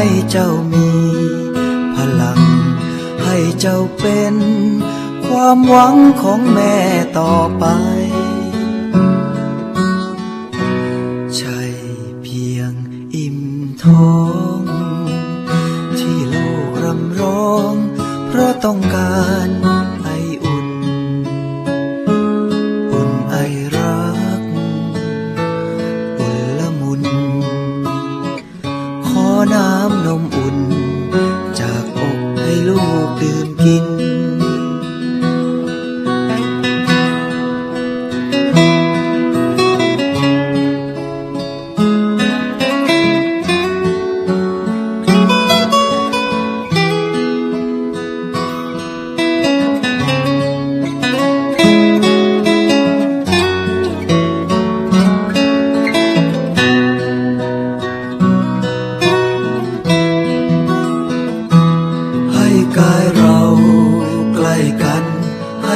ให้เจ้ามี พลัง ให้เจ้าเป็น ความหวังของแม่ต่อไป ใช่เพียงอิ่มท้อง ที่ลูกรำร้อง เพราะต้องการ น้ำนมอุ่น จากอกให้ลูกดื่มกิน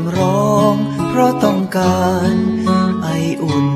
ำร้อง เพราะต้องการไออุ่น